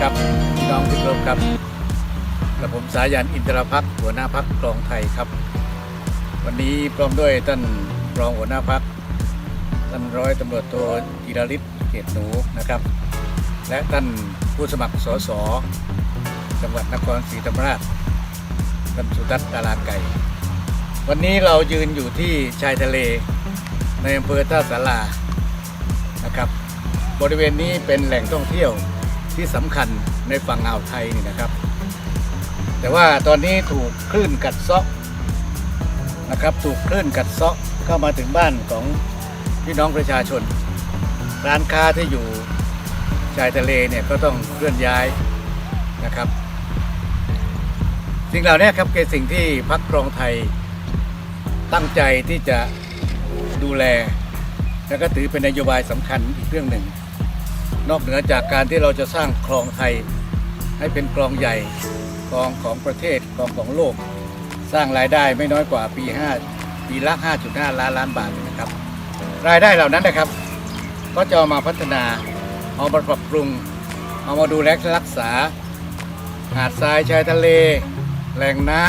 ครับพี่น้องที่เคารพครับกับผมสายันอินทรพักหัวหน้าพักครองไทยครับ วันนี้พร้อมด้วยท่านรองหัวหน้าพักท่านร้อยตำรวจโทจิรฤทธิ์เกตหนูนะครับ และท่านผู้สมัครสสจังหวัดนครศรีธรรมราชท่านสุทัศน์ดาราไก่ วันนี้เรายืนอยู่ที่ชายทะเลในอำเภอท่าสารานะครับ บริเวณนี้เป็นแหล่งท่องเที่ยว ที่สำคัญในฝั่งอ่าวไทยนี่นะครับ แต่ว่าตอนนี้ถูกคลื่นกัดเซาะนะครับ ถูกคลื่นกัดเซาะเข้ามาถึงบ้านของพี่น้องประชาชน ร้านค้าที่อยู่ชายทะเลเนี่ยก็ต้องเคลื่อนย้ายนะครับ สิ่งเหล่านี้ครับคือสิ่งที่พักครองไทยตั้งใจที่จะดูแล และก็ถือเป็นนโยบายสำคัญอีกเรื่องหนึ่ง นอกเหนือจากการที่เราจะสร้างคลองไทย ให้เป็นคลองใหญ่คลองของประเทศคลองของโลก สร้างรายได้ไม่น้อยกว่าปี 5 ปีละ 5.5 ล้านล้านบาทนะครับ รายได้เหล่านั้นนะครับ ก็จะเอามาพัฒนาเอามาปรับปรุง เอามาดูแลรักษา หาดทรายชายทะเล แหล่งน้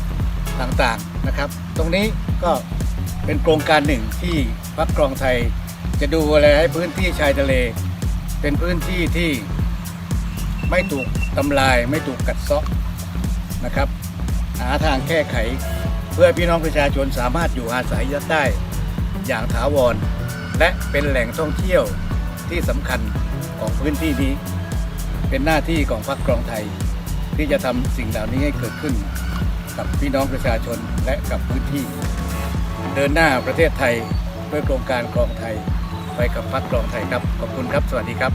ำต่างๆนะครับ ตรงนี้ก็เป็นโครงการหนึ่งที่พักครองไทย จะดูแลให้พื้นที่ชายทะเล เป็นพื้นที่ที่ไม่ถูกทำลาย ไม่ถูกกัดเซาะนะครับ หาทางแก้ไข เพื่อพี่น้องประชาชนสามารถอยู่อาศัยได้อย่างถาวร และเป็นแหล่งท่องเที่ยวที่สำคัญของพื้นที่นี้ เป็นหน้าที่ของพรรคครองไทย ที่จะทำสิ่งเหล่านี้ให้เกิดขึ้น กับพี่น้องประชาชนและกับพื้นที่ เดินหน้าประเทศไทยด้วยโครงการครองไทย ไปกับพักกรองไทยครับ ขอบคุณครับ สวัสดีครับ